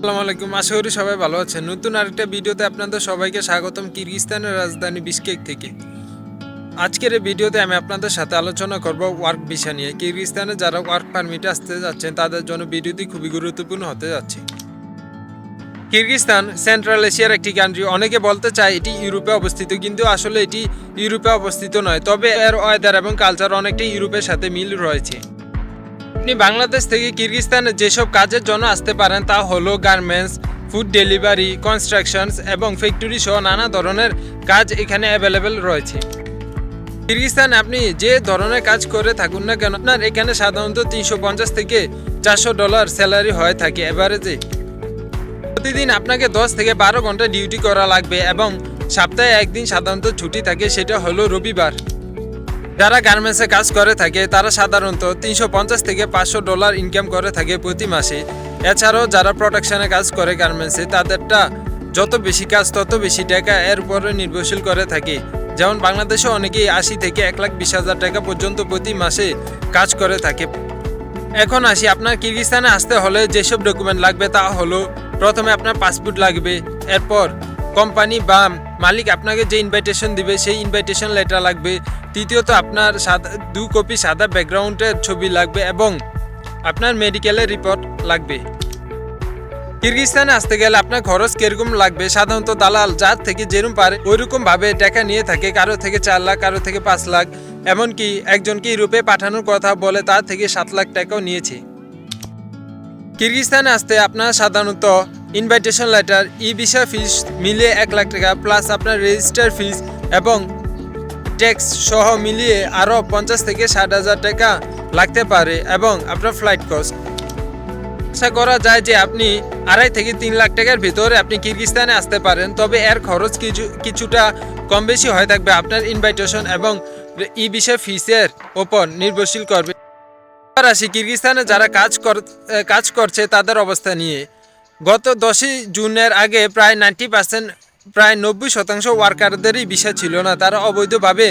আসসালামু আলাইকুম। আশা করি সবাই ভালো আছেন। নতুন আরেকটা ভিডিওতে আপনাদের সবাইকে স্বাগতম কিরগিস্তানের রাজধানী বিশকেক থেকে। আজকের এই ভিডিওতে আমি আপনাদের সাথে আলোচনা করব ওয়ার্ক ভিসা নিয়ে। কিরগিস্তানে যারা ওয়ার্ক পারমিটে আসতে যাচ্ছেন, তাদের জন্য ভিডিওটি খুবই গুরুত্বপূর্ণ হতে যাচ্ছে। কিরগিস্তান সেন্ট্রাল এশিয়ার একটি কান্ট্রি অনেকে বলতে চায় এটি ইউরোপে অবস্থিত, কিন্তু আসলে এটি ইউরোপে অবস্থিত নয়। তবে এর ওয়েদার এবং কালচার অনেকটাই ইউরোপের সাথে মিল রয়েছে। আপনি বাংলাদেশ থেকে কিরগিস্তানে যেসব কাজের জন্য আসতে পারেন তা হলো গার্মেন্টস, ফুড ডেলিভারি, কনস্ট্রাকশনস এবং ফ্যাক্টরি সহ নানা ধরনের কাজ এখানে অ্যাভেলেবেল রয়েছে। কিরগিস্তানে আপনি যে ধরনের কাজ করে থাকুন না কেন, আপনার এখানে সাধারণত তিনশো পঞ্চাশ থেকে চারশো ডলার স্যালারি হয়ে থাকে এভারেজে প্রতিদিন আপনাকে দশ থেকে বারো ঘণ্টা ডিউটি করা লাগবে এবং সপ্তাহে একদিন সাধারণত ছুটি থাকে, সেটা হলো রবিবার। যারা গার্মেন্টসে কাজ করে থাকে, তারা সাধারণত তিনশো পঞ্চাশ থেকে পাঁচশো ডলার ইনকাম করে থাকে প্রতি মাসে। এছাড়াও যারা প্রোডাকশনে কাজ করে গার্মেন্টসে, তাদেরটা যত বেশি কাজ, তত বেশি টাকা এর উপরে নির্ভরশীল করে থাকে। যেমন বাংলাদেশে অনেকেই আশি থেকে এক লাখ বিশ হাজার টাকা পর্যন্ত প্রতি মাসে কাজ করে থাকে। এখন আসি আপনার কিরগিস্তানে আসতে হলে যেসব ডকুমেন্ট লাগবে তা হলো, প্রথমে আপনার পাসপোর্ট লাগবে, এরপর কোম্পানি বা মালিক আপনাকে যে ইনভাইটেশন দিবে, সেই ইনভাইটেশন লেটার লাগবে। তৃতীয়ত, আপনার সাদা, দু কপি সাদা ব্যাকগ্রাউন্ডের ছবি লাগবে এবং আপনার মেডিকেলের রিপোর্ট লাগবে। কিরগিস্তানে আসতে গেলে আপনার খরচ কীরকম লাগবে? সাধারণত দালাল যার থেকে যেরকম পারে ওইরকম ভাবে টাকা নিয়ে থাকে, কারও থেকে চার লাখ, কারও থেকে পাঁচ লাখ। এমনকি একজনকে ইউরোপে পাঠানোর কথা বলে, তার থেকে সাত লাখ টাকাও নিয়েছে। কিরগিস্তানে আসতে আপনার সাধারণত invitation letter e visa fees মিলিয়ে এক লাখ টাকা প্লাস আপনার রেজিস্টার ফিস এবং ট্যাক্স সহ মিলিয়ে আরও পঞ্চাশ থেকে ষাট হাজার টাকা লাগতে পারে এবং আপনার ফ্লাইট কস্ট আশা করা যায় যে আপনি আড়াই থেকে তিন লাখ টাকার ভিতরে আপনি কিরগিস্তানে আসতে পারেন, তবে এর খরচ কিছু, কিছুটা কম বেশি হয়ে থাকবে আপনার ইনভাইটেশন এবং ই বিষয় ফিসের ওপর নির্ভরশীল করবে। আসি কিরগিস্তানে যারা কাজ কর কাজ করছে তাদের অবস্থা নিয়ে। গত দশই জুনের আগে প্রায় নাইনটি পার্সেন্ট, প্রায় নব্বই শতাংশ ওয়ার্কারদেরই বিষয় ছিল না, তারা অবৈধভাবে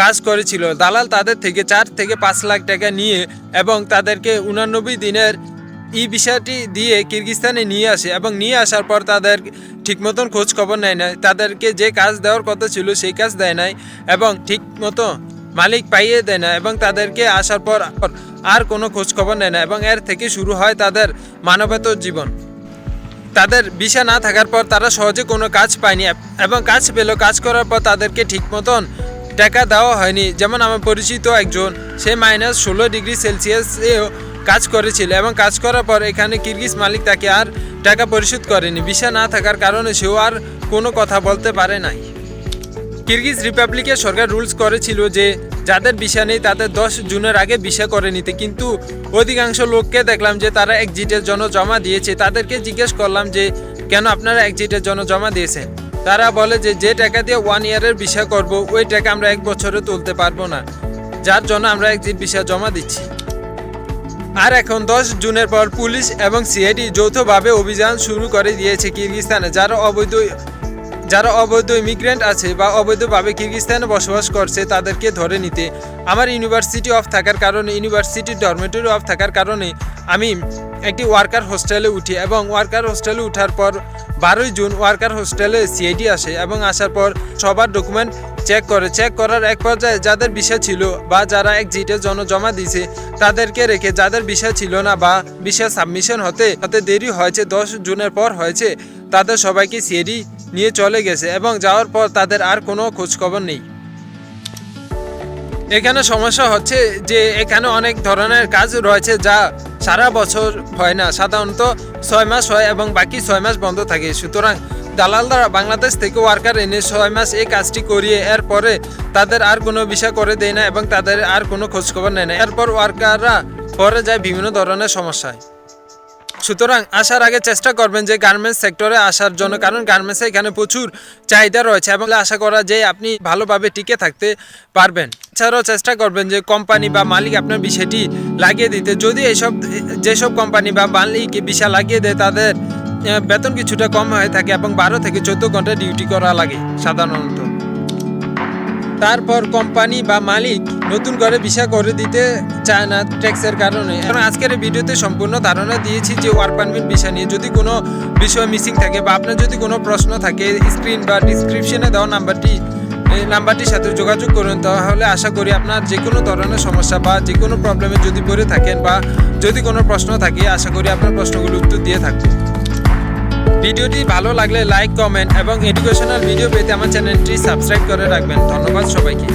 কাজ করেছিল। দালাল তাদের থেকে চার থেকে পাঁচ লাখ টাকা নিয়ে এবং তাদেরকে উনানব্বই দিনের ই বিষয়টি দিয়ে কিরগিস্তানে নিয়ে আসে এবং নিয়ে আসার পর তাদের ঠিক মতন খোঁজ খবর নেয় না তাদেরকে যে কাজ দেওয়ার কথা ছিল সেই কাজ দেয় নাই এবং ঠিক মতো মালিক পাইয়ে দেয় না এবং তাদেরকে আসার পর আর কোনো খোঁজ খবর নেয় না এবং এর থেকে শুরু হয় তাদের মানবেতর জীবন। তাদের ভিসা না থাকার পর তারা সহজে কোনো কাজ পায়নি এবং কাজ পেল কাজ করার পর তাদেরকে ঠিক মতন টাকা দেওয়া হয়নি। যেমন আমার পরিচিত একজন, সে মাইনাস ষোলো ডিগ্রি সেলসিয়াসেও কাজ করেছিল এবং কাজ করার পর এখানে কিরগিজ মালিক তাকে আর টাকা পরিশোধ করেনি। ভিসা না থাকার কারণে সেও আর কোনো কথা বলতে পারে নাই। কিরগিজ রিপাবলিকের সরকার রুলস করেছিল যে যাদের ভিসা নেই, তাদের দশ জুনের আগে ভিসা করে নিতে। কিন্তু অধিকাংশ লোককে দেখলাম যে তারা এক্সিটের জন্য জমা দিয়েছে। তাদেরকে জিজ্ঞেস করলাম যে, কেন আপনারা এক্সিটের জন্য জমা দিয়েছেন? তারা বলে যে যে টাকা দিয়ে ওয়ান ইয়ারের ভিসা করব, ওই টাকা আমরা এক বছরে তুলতে পারব না। যার জন্য আমরা এক্সিট ভিসা জমা দিচ্ছি। আর এখন দশ জুনের পর পুলিশ এবং সিআইডি যৌথভাবে অভিযান শুরু করে দিয়েছে কিরগিস্তানে, যারা অবৈধ যারা অবৈধ ইমিগ্রেন্ট আছে বা অবৈধভাবে কিরগিস্তানে বসবাস করছে তাদেরকে ধরে নিতে। আমার ইউনিভার্সিটি অফ থাকার কারণে ইউনিভার্সিটির ডরমেটরি অফ থাকার কারণে আমি একটি ওয়ার্কার হোস্টেলে উঠি এবং ওয়ার্কার হোস্টেলে ওঠার পর বারোই জুন ওয়ার্কার হোস্টেলে সিআইডি আসে এবং আসার পর সবার ডকুমেন্ট চেক করে। চেক করার এক পর্যায়ে যাদের বিষয় ছিল বা যারা এক্সিটের জন্য জমা দিয়েছে তাদেরকে রেখে যাদের বিষয় ছিল না বা বিষয় সাবমিশন হতে হতে দেরি হয়েছে, দশ জুনের পর হয়েছে তাদের সবাইকে সিএডি নিয়ে চলে গেছে এবং যাওয়ার পর তাদের আর কোনো খোঁজখবর নেই। এখানে সমস্যা হচ্ছে যে এখানে অনেক ধরনের কাজ রয়েছে যা সারা বছর হয় না। সাধারণত ছয় মাস হয় এবং বাকি ছয় মাস বন্ধ থাকে। সুতরাং দালালরা বাংলাদেশ থেকে ওয়ার্কার এনে ছয় মাস এই কাজটি করিয়ে এরপরে তাদের আর কোনো বিষয় করে দেয় না এবং তাদের আর কোনো খোঁজখবর নেয় না। এরপর ওয়ার্কাররা পরে যায় বিভিন্ন ধরনের সমস্যায়। সুতরাং আসার আগে চেষ্টা করবেন যে গার্মেন্টস সেক্টরে আসার জন্য, কারণ গার্মেন্টসে এখানে প্রচুর চাহিদা রয়েছে এবং আশা করা যে আপনি ভালোভাবে টিকে থাকতে পারবেন। এছাড়াও চেষ্টা করবেন যে কোম্পানি বা মালিক আপনার বিষয়টি লাগিয়ে দিতে। যদি এইসব যেসব কোম্পানি বা মালিক বিষয় লাগিয়ে দেয়, তাদের বেতন কিছুটা কম হয়ে থাকে এবং বারো থেকে চোদ্দ ঘণ্টা ডিউটি করা লাগে সাধারণত। তারপর কোম্পানি বা মালিক নতুন করে ভিসা করে দিতে চায় না ট্যাক্সের কারণে। এখন আজকের এই ভিডিওতে সম্পূর্ণ ধারণা দিয়েছি যে ওয়ার্ক পারমিট ভিসা নিয়ে। যদি কোনো বিষয় মিসিং থাকে বা আপনার যদি কোনো প্রশ্ন থাকে স্ক্রিন বা ডিসক্রিপশনে দেওয়া নাম্বারটি নাম্বারটির সাথে যোগাযোগ করুন, তাহলে আশা করি আপনার যে কোনো ধরনের সমস্যা বা যে কোনো প্রবলেমে যদি পড়ে থাকেন বা যদি কোনো প্রশ্ন থাকে, আশা করি আপনার প্রশ্নগুলো উত্তর দিয়ে থাকবে। ভিডিওটি ভালো লাগলে লাইক, কমেন্ট এবং এডুকেশনাল ভিডিও পেতে আমার চ্যানেলটি সাবস্ক্রাইব করে রাখবেন। ধন্যবাদ সবাইকে।